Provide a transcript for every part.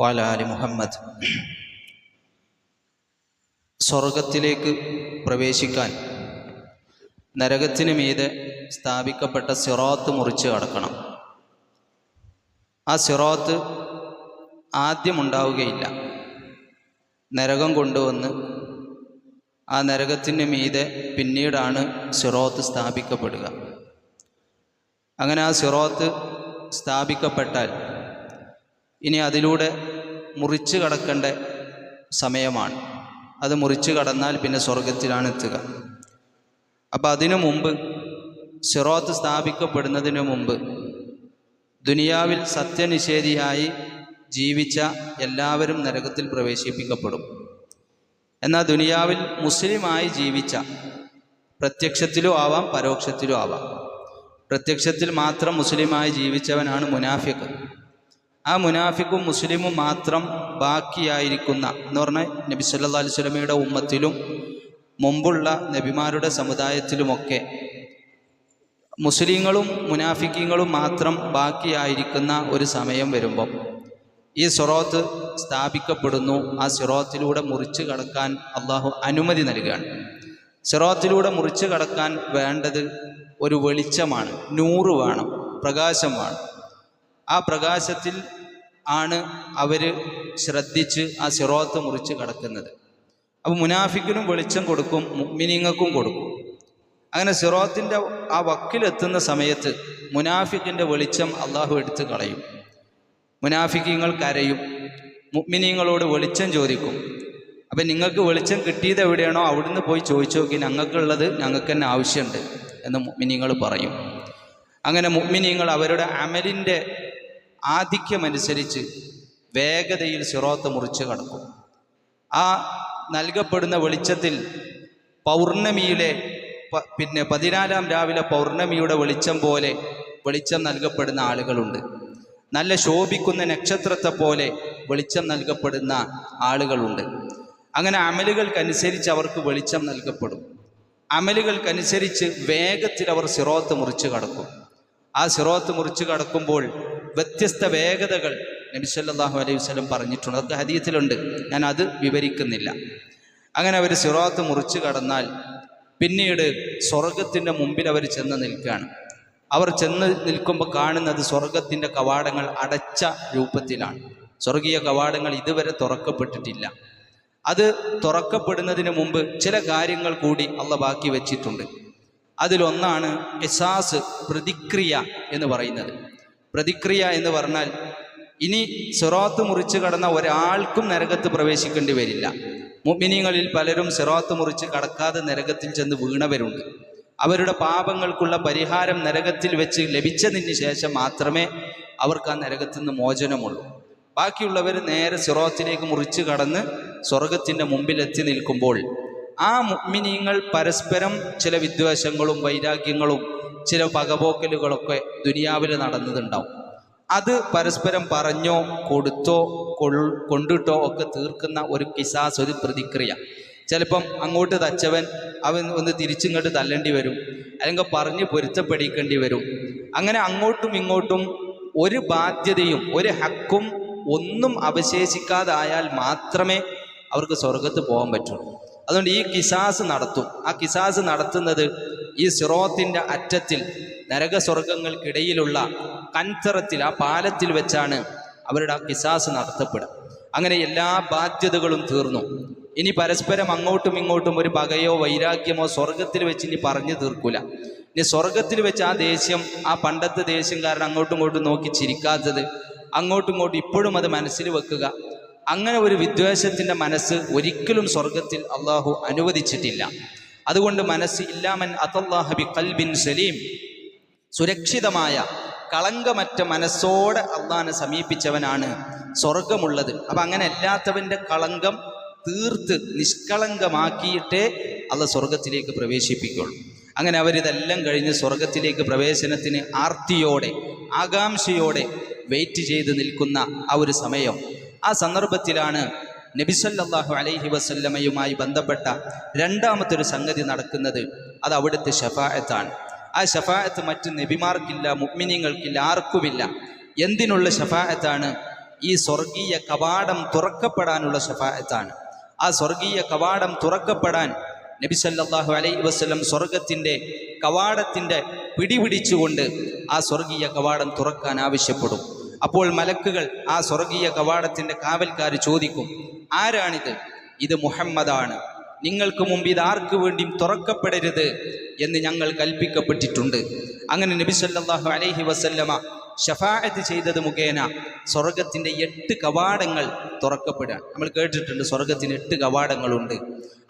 വാലാലി മുഹമ്മദ്. സ്വർഗത്തിലേക്ക് പ്രവേശിക്കാൻ നരകത്തിന് മീതെ സ്ഥാപിക്കപ്പെട്ട സിറാത്ത് മുറിച്ച് കടക്കണം. ആ സിറാത്ത് ആദ്യമുണ്ടാവുകയില്ല നരകം കൊണ്ടുവന്ന് ആ നരകത്തിന് മീതെ പിന്നീടാണ് സിറോത്ത് സ്ഥാപിക്കപ്പെടുക. അങ്ങനെ ആ സിറോത്ത് സ്ഥാപിക്കപ്പെട്ടാൽ ഇനി അതിലൂടെ മുറിച്ച് കടക്കേണ്ട സമയമാണ്. അത് മുറിച്ച് കടന്നാൽ പിന്നെ സ്വർഗത്തിലാണ് എത്തുക. അപ്പം അതിനു മുമ്പ് സിറോത്ത് സ്ഥാപിക്കപ്പെടുന്നതിന് മുമ്പ് ദുനിയാവിൽ സത്യനിഷേധിയായി ജീവിച്ച എല്ലാവരും നരകത്തിൽ പ്രവേശിപ്പിക്കപ്പെടും. എന്നാൽ ദുനിയാവിൽ മുസ്ലിമായി ജീവിച്ച പ്രത്യക്ഷത്തിലും ആവാം പരോക്ഷത്തിലും ആവാം. പ്രത്യക്ഷത്തിൽ മാത്രം മുസ്ലിമായി ജീവിച്ചവനാണ് മുനാഫിക്ക് ആ മുനാഫിക്കും മുസ്ലിമും മാത്രം ബാക്കിയായിരിക്കുന്ന എന്ന് പറഞ്ഞാൽ നബി സല്ലാ അലൈഹി സ്വലമയുടെ ഉമ്മത്തിലും മുമ്പുള്ള നബിമാരുടെ സമുദായത്തിലുമൊക്കെ മുസ്ലിങ്ങളും മുനാഫിക്കങ്ങളും മാത്രം ബാക്കിയായിരിക്കുന്ന ഒരു സമയം വരുമ്പം ഈ സിറോത്ത് സ്ഥാപിക്കപ്പെടുന്നു. ആ സിറോത്തിലൂടെ മുറിച്ച് കടക്കാൻ അള്ളാഹു അനുമതി നൽകുകയാണ് സിറോത്തിലൂടെ മുറിച്ച് കടക്കാൻ വേണ്ടത് ഒരു വെളിച്ചമാണ്. നൂറ് വേണം. പ്രകാശം വേണം. ആ പ്രകാശത്തിൽ ആണ് അവർ ശ്രദ്ധിച്ച് ആ സിറോത്ത് മുറിച്ച് കടക്കുന്നത്. അപ്പോൾ മുനാഫിക്കിനും വെളിച്ചം കൊടുക്കും മുഗ്മിനിങ്ങൾക്കും കൊടുക്കും. അങ്ങനെ സിറോത്തിന്റെ ആ വക്കിലെത്തുന്ന സമയത്ത് മുനാഫിക്കിന്റെ വെളിച്ചം അള്ളാഹു എടുത്തു കളയും. മുനാഫിക്കിങ്ങൾ കരയും മുഗ്മിനിങ്ങളോട് വെളിച്ചം ചോദിക്കും. അപ്പം നിങ്ങൾക്ക് വെളിച്ചം കിട്ടിയത് എവിടെയാണോ അവിടുന്ന് പോയി ചോദിച്ചു നോക്കി ഞങ്ങൾക്കുള്ളത് ഞങ്ങൾക്ക് തന്നെ ആവശ്യമുണ്ട് എന്ന് മുഗ്മിനിങ്ങൾ പറയും. അങ്ങനെ മുഗ്മിനിങ്ങൾ അവരുടെ അമലിന്റെ ആധിക്യമനുസരിച്ച് വേഗതയിൽ സിറോത്ത് മുറിച്ച് കടക്കും. ആ നൽകപ്പെടുന്ന വെളിച്ചത്തിൽ പൗർണമിയിലെ പിന്നെ പതിനാലാം രാവിലെ പൗർണമിയുടെ വെളിച്ചം പോലെ വെളിച്ചം നൽകപ്പെടുന്ന ആളുകളുണ്ട്. നല്ല ശോഭിക്കുന്ന നക്ഷത്രത്തെ പോലെ വെളിച്ചം നൽകപ്പെടുന്ന ആളുകളുണ്ട്. അങ്ങനെ അമലുകൾക്കനുസരിച്ച് അവർക്ക് വെളിച്ചം നൽകപ്പെടും. അമലുകൾക്കനുസരിച്ച് വേഗത്തിൽ അവർ സിറോത്ത് മുറിച്ച് കടക്കും. ആ സിറോത്ത് മുറിച്ച് കടക്കുമ്പോൾ വ്യത്യസ്ത വേഗതകൾ നബി സല്ലല്ലാഹു അലൈഹി വസ്ലം പറഞ്ഞിട്ടുണ്ട്. അത് ഹദീയത്തിലുണ്ട് ഞാൻ അത് വിവരിക്കുന്നില്ല. അങ്ങനെ അവർ സിറാത്ത് മുറിച്ചു കടന്നാൽ പിന്നീട് സ്വർഗത്തിന്റെ മുമ്പിൽ അവർ ചെന്ന് നിൽക്കുകയാണ്. അവർ ചെന്ന് നിൽക്കുമ്പോൾ കാണുന്നത് സ്വർഗത്തിന്റെ കവാടങ്ങൾ അടച്ച രൂപത്തിലാണ്. സ്വർഗീയ കവാടങ്ങൾ ഇതുവരെ തുറക്കപ്പെട്ടിട്ടില്ല. അത് തുറക്കപ്പെടുന്നതിന് മുമ്പ് ചില കാര്യങ്ങൾ കൂടി അള്ള ബാക്കി വെച്ചിട്ടുണ്ട്. അതിലൊന്നാണ് എസാസ് പ്രതിക്രിയ എന്ന് പറയുന്നത്. പ്രതിക്രിയ എന്ന് പറഞ്ഞാൽ ഇനി സിറാത്ത് മുറിച്ച് കടന്ന ഒരാൾക്കും നരകത്ത് പ്രവേശിക്കേണ്ടി വരില്ല. മുഅ്മിനീങ്ങളിൽ പലരും സിറാത്ത് മുറിച്ച് കടക്കാതെ നരകത്തിൽ ചെന്ന് വീണവരുണ്ട്. അവരുടെ പാപങ്ങൾക്കുള്ള പരിഹാരം നരകത്തിൽ വെച്ച് ലഭിച്ചതിന് ശേഷം മാത്രമേ അവർക്ക് ആ നരകത്തിൽ നിന്ന് മോചനമുള്ളൂ. ബാക്കിയുള്ളവർ നേരെ സിറോത്തിലേക്ക് മുറിച്ച് കടന്ന് സ്വർഗത്തിന്റെ മുമ്പിൽ എത്തി നിൽക്കുമ്പോൾ ആ മുഅ്മിനീങ്ങൾ പരസ്പരം ചില വിദ്വേഷങ്ങളും വൈരാഗ്യങ്ങളും ചില പകപോക്കലുകളൊക്കെ ദുനിയാവിൽ നടന്നതുണ്ടാവും. അത് പരസ്പരം പറഞ്ഞോ കൊടുത്തോ കൊണ്ടിട്ടോ ഒക്കെ തീർക്കുന്ന ഒരു കിസാസ് ഒരു പ്രതിക്രിയ. ചിലപ്പം അങ്ങോട്ട് തച്ചവൻ അവൻ ഒന്ന് തിരിച്ചിങ്ങോട്ട് തല്ലേണ്ടി വരും. അല്ലെങ്കിൽ പറഞ്ഞ് പൊരുത്തപ്പെടിക്കേണ്ടി വരും. അങ്ങനെ അങ്ങോട്ടും ഇങ്ങോട്ടും ഒരു ബാധ്യതയും ഒരു ഹക്കും ഒന്നും അവശേഷിക്കാതായാൽ മാത്രമേ അവർക്ക് സ്വർഗത്ത് പോകാൻ പറ്റുള്ളൂ. അതുകൊണ്ട് ഈ കിസാസ് നടത്തും. ആ കിസാസ് നടത്തുന്നത് ഈ സിറോത്തിന്റെ അറ്റത്തിൽ നരകസ്വർഗങ്ങൾക്കിടയിലുള്ള കൻസറത്തിൽ ആ പാലത്തിൽ വെച്ചാണ് അവരുടെ ആ കിസാസ് നടത്തപ്പെടുക. അങ്ങനെ എല്ലാ ബാധ്യതകളും തീർന്നു. ഇനി പരസ്പരം അങ്ങോട്ടും ഇങ്ങോട്ടും ഒരു പകയോ വൈരാഗ്യമോ സ്വർഗത്തിൽ വെച്ച് ഇനി പറഞ്ഞു തീർക്കൂല. ഇനി സ്വർഗത്തിൽ വെച്ച് ആ ദേഷ്യം ആ പണ്ടത്തെ ദേഷ്യം കാരണം അങ്ങോട്ടും ഇങ്ങോട്ടും നോക്കി ചിരിക്കാത്തത് അങ്ങോട്ടും ഇങ്ങോട്ടും ഇപ്പോഴും അത് മനസ്സിൽ വെക്കുക. അങ്ങനെ ഒരു വിദ്വേഷത്തിന്റെ മനസ്സ് ഒരിക്കലും സ്വർഗത്തിൽ അള്ളാഹു അനുവദിച്ചിട്ടില്ല. അതുകൊണ്ട് മനസ്സ് ഇല്ലാമൻ അതല്ലാഹബി കൽബിൻ സലീം. സുരക്ഷിതമായ കളങ്കമറ്റ മനസ്സോടെ അള്ളാഹിനെ സമീപിച്ചവനാണ് സ്വർഗമുള്ളത് അപ്പം അങ്ങനെ അല്ലാത്തവന്റെ കളങ്കം തീർത്ത് നിഷ്കളങ്കമാക്കിയിട്ടേ അള്ള സ്വർഗത്തിലേക്ക് പ്രവേശിപ്പിക്കുള്ളൂ. അങ്ങനെ അവരിതെല്ലാം കഴിഞ്ഞ് സ്വർഗത്തിലേക്ക് പ്രവേശനത്തിന് ആർത്തിയോടെ ആകാംക്ഷയോടെ വെയിറ്റ് ചെയ്ത് നിൽക്കുന്ന ആ ഒരു സമയം. ആ സന്ദർഭത്തിലാണ് നബിസല്ലാഹു അലൈഹി വസല്ലമയുമായി ബന്ധപ്പെട്ട രണ്ടാമത്തെ ഒരു സംഗതി നടക്കുന്നത് അത് അവിടുത്തെ ഷഫായത്താണ് ആ ഷഫായത്ത് മറ്റ് നബിമാർക്കില്ല മുഗ്മിനിങ്ങൾക്കില്ല ആർക്കുമില്ല. എന്തിനുള്ള ഷഫായത്താണ് ഈ സ്വർഗീയ കവാടം തുറക്കപ്പെടാനുള്ള ഷഫായത്താണ് ആ സ്വർഗീയ കവാടം തുറക്കപ്പെടാൻ നബി സല്ലല്ലാഹു അലൈഹി വസ്ലം സ്വർഗത്തിന്റെ കവാടത്തിന്റെ പിടിപിടിച്ചുകൊണ്ട് ആ സ്വർഗീയ കവാടം തുറക്കാൻ ആവശ്യപ്പെടും. അപ്പോൾ മലക്കുകൾ ആ സ്വർഗീയ കവാടത്തിന്റെ കാവൽക്കാർ ചോദിക്കും ആരാണിത്? ഇത് മുഹമ്മദാണ്. നിങ്ങൾക്ക് മുമ്പ് ഇത് ആർക്ക് വേണ്ടിയും തുറക്കപ്പെടരുത് എന്ന് ഞങ്ങൾ കൽപ്പിക്കപ്പെട്ടിട്ടുണ്ട്. അങ്ങനെ നബി സല്ലാഹു അലൈഹി വസല്ലമ ഷഫായത്ത് ചെയ്തത് മുഖേന സ്വർഗത്തിന്റെ എട്ട് കവാടങ്ങൾ തുറക്കപ്പെടുകയാണ് നമ്മൾ കേട്ടിട്ടുണ്ട് സ്വർഗത്തിന് എട്ട് കവാടങ്ങളുണ്ട്.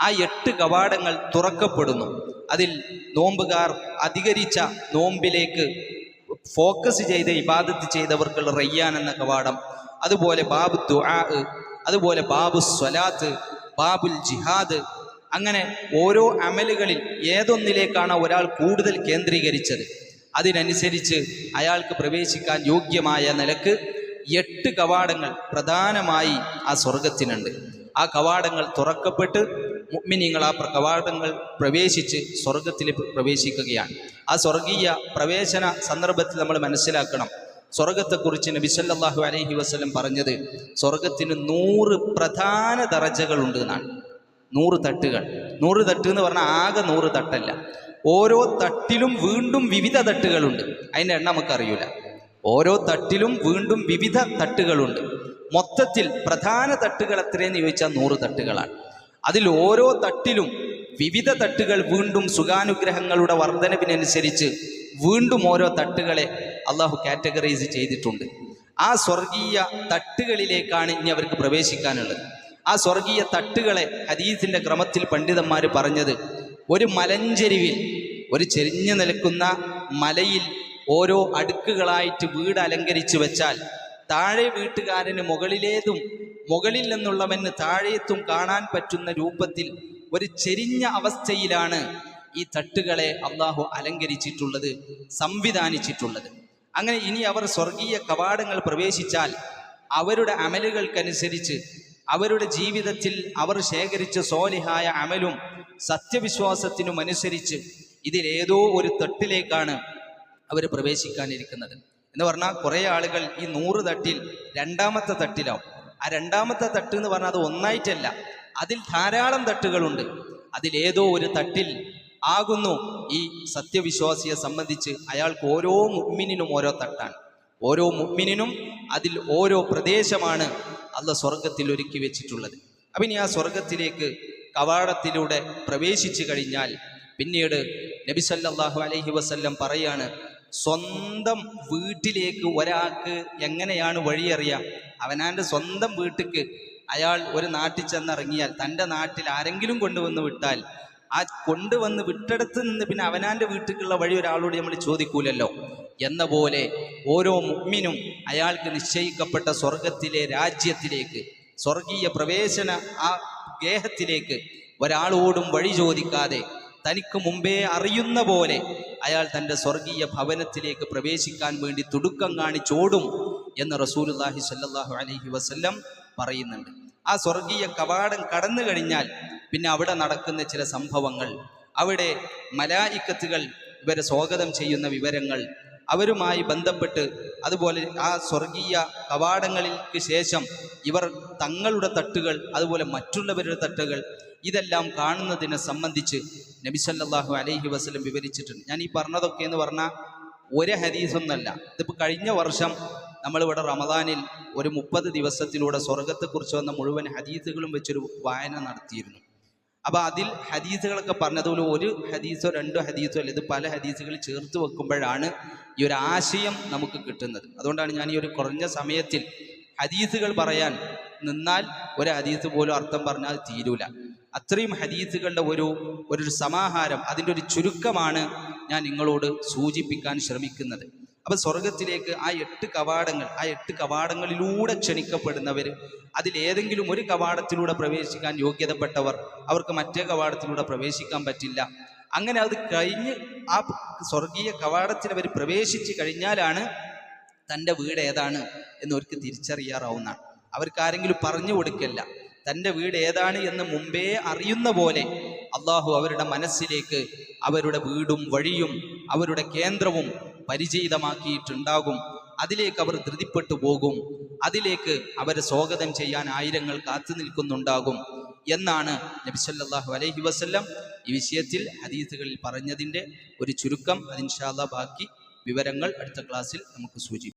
ആ എട്ട് കവാടങ്ങൾ തുറക്കപ്പെടുന്നു. അതിൽ നോമ്പുകാർ അധികരിച്ച നോമ്പിലേക്ക് ഫോക്കസ് ചെയ്ത് ഇബാദത്ത് ചെയ്തവർക്കുള്ള റയ്യാൻ എന്ന കവാടം അതുപോലെ ബാബു ദുആ അതുപോലെ ബാബു സ്വലാത്ത് ബാബുൽ ജിഹാദ് അങ്ങനെ ഓരോ അമലുകളിൽ ഏതൊന്നിലേക്കാണ് ഒരാൾ കൂടുതൽ കേന്ദ്രീകരിച്ചത്? അതിനനുസരിച്ച് അയാൾക്ക് പ്രവേശിക്കാൻ യോഗ്യമായ നിലയ്ക്ക് എട്ട് കവാടങ്ങൾ പ്രധാനമായി ആ സ്വർഗത്തിനുണ്ട് ആ കവാടങ്ങൾ തുറക്കപ്പെട്ട് മുഗ്മിനിങ്ങൾ ആ കവാടങ്ങൾ പ്രവേശിച്ച് സ്വർഗത്തിൽ പ്രവേശിക്കുകയാണ്. ആ സ്വർഗീയ പ്രവേശന സന്ദർഭത്തിൽ നമ്മൾ മനസ്സിലാക്കണം. സ്വർഗത്തെക്കുറിച്ച് നബി സല്ലല്ലാഹു അലൈഹി വസല്ലം പറഞ്ഞത് സ്വർഗത്തിന് നൂറ് പ്രധാന ദറജകളുണ്ട് എന്നാണ്. നൂറ് തട്ടുകൾ. നൂറ് തട്ട് എന്ന് പറഞ്ഞാൽ ആകെ നൂറ് തട്ടല്ല. ഓരോ തട്ടിലും വീണ്ടും വിവിധ തട്ടുകളുണ്ട്. അതിന്റെ എണ്ണം നമുക്കറിയില്ല ഓരോ തട്ടിലും വീണ്ടും വിവിധ തട്ടുകളുണ്ട്. മൊത്തത്തിൽ പ്രധാന തട്ടുകൾ എത്രയെന്ന് ചോദിച്ചാൽ നൂറ് തട്ടുകളാണ്. അതിൽ ഓരോ തട്ടിലും വിവിധ തട്ടുകൾ വീണ്ടും സുഖാനുഗ്രഹങ്ങളുടെ വർധനവിനനുസരിച്ച് വീണ്ടും ഓരോ തട്ടുകളെ അള്ളാഹു കാറ്റഗറൈസ് ചെയ്തിട്ടുണ്ട്. ആ സ്വർഗീയ തട്ടുകളിലേക്കാണ് ഇനി അവർക്ക് പ്രവേശിക്കാനുള്ളത്. ആ സ്വർഗീയ തട്ടുകളെ ഹദീസിന്റെ ക്രമത്തിൽ പണ്ഡിതന്മാർ പറഞ്ഞത് ഒരു മലഞ്ചെരിവിൽ ഒരു ചെരിഞ്ഞു നിൽക്കുന്ന മലയിൽ ഓരോ അടുക്കുകളായിട്ട് വീട് അലങ്കരിച്ചു വെച്ചാൽ താഴെ വീട്ടുകാരന് മുകളിലേതും മുകളിൽ നിന്നുള്ളവന് താഴേത്തും കാണാൻ പറ്റുന്ന രൂപത്തിൽ ഒരു ചെരിഞ്ഞ അവസ്ഥയിലാണ് ഈ തട്ടുകളെ അള്ളാഹു അലങ്കരിച്ചിട്ടുള്ളത് സംവിധാനിച്ചിട്ടുള്ളത്. അങ്ങനെ ഇനി അവർ സ്വർഗീയ കവാടങ്ങൾ പ്രവേശിച്ചാൽ അവരുടെ അമലുകൾക്കനുസരിച്ച് അവരുടെ ജീവിതത്തിൽ അവർ ശേഖരിച്ച സോലിഹായ അമലും സത്യവിശ്വാസത്തിനും അനുസരിച്ച് ഇതിലേതോ ഒരു തട്ടിലേക്കാണ് അവർ പ്രവേശിക്കാനിരിക്കുന്നത്. എന്ന് പറഞ്ഞാൽ കുറേ ആളുകൾ ഈ നൂറ് തട്ടിൽ രണ്ടാമത്തെ തട്ടിലാവും. ആ രണ്ടാമത്തെ തട്ട് എന്ന് പറഞ്ഞാൽ അത് ഒന്നായിട്ടല്ല അതിൽ ധാരാളം തട്ടുകളുണ്ട്. അതിലേതോ ഒരു തട്ടിൽ ആകുന്നു ഈ സത്യവിശ്വാസിയെ സംബന്ധിച്ച് അയാൾക്ക് ഓരോ മുമ്മിനും ഓരോ തട്ടാണ്. ഓരോ മുമ്മിനും അതിൽ ഓരോ പ്രദേശമാണ് അല്ല സ്വർഗത്തിൽ ഒരുക്കി വെച്ചിട്ടുള്ളത്. അപ്പം ഇനി ആ സ്വർഗത്തിലേക്ക് കവാടത്തിലൂടെ പ്രവേശിച്ചു കഴിഞ്ഞാൽ പിന്നീട് നബിസല്ലാഹു അലൈഹി വസല്ലം പറയാണ് സ്വന്തം വീട്ടിലേക്ക് ഒരാൾക്ക് എങ്ങനെയാണ് വഴിയറിയാം അവനാന്റെ സ്വന്തം വീട്ടിക്ക് അയാൾ ഒരു നാട്ടിൽ ചെന്നിറങ്ങിയാൽ തന്റെ നാട്ടിൽ ആരെങ്കിലും കൊണ്ടുവന്ന് വിട്ടാൽ ആ കൊണ്ടുവന്ന് വിട്ടെടുത്ത് നിന്ന് പിന്നെ അവനാന്റെ വീട്ടിലുള്ള വഴി ഒരാളോട് നമ്മൾ ചോദിക്കൂലല്ലോ. എന്ന പോലെ ഓരോ മുഗ്മിനും അയാൾക്ക് നിശ്ചയിക്കപ്പെട്ട സ്വർഗത്തിലെ രാജ്യത്തിലേക്ക് സ്വർഗീയ പ്രവേശന ആ ഗേഹത്തിലേക്ക് ഒരാളോടും വഴി ചോദിക്കാതെ തനിക്ക് മുമ്പേ അറിയുന്ന പോലെ അയാൾ തന്റെ സ്വർഗീയ ഭവനത്തിലേക്ക് പ്രവേശിക്കാൻ വേണ്ടി തുടുക്കം കാണിച്ചോടും എന്ന് റസൂലുല്ലാഹി സല്ലാഹു അലഹി വസ്ല്ലം പറയുന്നുണ്ട്. ആ സ്വർഗീയ കവാടം കടന്നു കഴിഞ്ഞാൽ പിന്നെ അവിടെ നടക്കുന്ന ചില സംഭവങ്ങൾ അവിടെ മലായിക്കത്തുകൾ ഇവരെ സ്വാഗതം ചെയ്യുന്ന വിവരങ്ങൾ അവരുമായി ബന്ധപ്പെട്ട് അതുപോലെ ആ സ്വർഗീയ കവാടങ്ങൾക്ക് ശേഷം ഇവർ തങ്ങളുടെ തട്ടുകൾ അതുപോലെ മറ്റുള്ളവരുടെ തട്ടുകൾ ഇതെല്ലാം കാണുന്നതിനെ സംബന്ധിച്ച് നബിസല്ലാഹു അലൈഹി വസ്ലം വിവരിച്ചിട്ടുണ്ട്. ഞാൻ ഈ പറഞ്ഞതൊക്കെ എന്ന് പറഞ്ഞാൽ ഒരു ഹദീസൊന്നല്ല. ഇതിപ്പോൾ കഴിഞ്ഞ വർഷം നമ്മളിവിടെ റമദാനിൽ ഒരു മുപ്പത് ദിവസത്തിലൂടെ സ്വർഗത്തെക്കുറിച്ച് വന്ന മുഴുവൻ ഹദീസുകളും വെച്ചൊരു വായന നടത്തിയിരുന്നു. അപ്പോൾ അതിൽ ഹദീസുകളൊക്കെ പറഞ്ഞതുപോലെ ഒരു ഹദീസോ രണ്ടോ ഹദീസോ അല്ല ഇത് പല ഹദീസുകൾ ചേർത്ത് വെക്കുമ്പോഴാണ് ഈ ഒരു ആശയം നമുക്ക് കിട്ടുന്നത്. അതുകൊണ്ടാണ് ഞാൻ ഈ ഒരു കുറഞ്ഞ സമയത്തിൽ ഹദീസുകൾ പറയാൻ നിന്നാൽ ഒരു ഹദീസ് പോലും അർത്ഥം പറഞ്ഞാൽ തീരൂല. അത്രയും ഹദീസുകളുടെ ഒരു ഒരു സമാഹാരം അതിന്റെ ഒരു ചുരുക്കമാണ് ഞാൻ നിങ്ങളോട് സൂചിപ്പിക്കാൻ ശ്രമിക്കുന്നത്. അപ്പം സ്വർഗത്തിലേക്ക് ആ എട്ട് കവാടങ്ങൾ ആ എട്ട് കവാടങ്ങളിലൂടെ ക്ഷണിക്കപ്പെടുന്നവർ അതിലേതെങ്കിലും ഒരു കവാടത്തിലൂടെ പ്രവേശിക്കാൻ യോഗ്യതപ്പെട്ടവർ അവർക്ക് മറ്റേ കവാടത്തിലൂടെ പ്രവേശിക്കാൻ പറ്റില്ല. അങ്ങനെ അത് കഴിഞ്ഞ് ആ സ്വർഗീയ കവാടത്തിൽ അവർ പ്രവേശിച്ച് കഴിഞ്ഞാലാണ് തന്റെ വീട് ഏതാണ് എന്നവർക്ക് തിരിച്ചറിയാറാവുന്നതാണ്. അവർക്ക് ആരെങ്കിലും പറഞ്ഞു കൊടുക്കല്ല. തന്റെ വീട് ഏതാണ് എന്ന് മുമ്പേ അറിയുന്ന പോലെ അള്ളാഹു അവരുടെ മനസ്സിലേക്ക് അവരുടെ വീടും വഴിയും അവരുടെ കേന്ദ്രവും പരിചിതമാക്കിയിട്ടുണ്ടാകും. അതിലേക്ക് അവർ ധൃതിപ്പെട്ടു പോകും. അതിലേക്ക് അവരെ സ്വാഗതം ചെയ്യാൻ ആയിരങ്ങൾ കാത്തു നിൽക്കുന്നുണ്ടാകും എന്നാണ് നബിസല്ലാഹു അലൈഹി വസ്ല്ലം ഈ വിഷയത്തിൽ ഹദീസുകളിൽ പറഞ്ഞതിന്റെ ഒരു ചുരുക്കം. അതിൻഷാല്ല ബാക്കി വിവരങ്ങൾ അടുത്ത ക്ലാസ്സിൽ നമുക്ക് സൂചിപ്പിക്കും.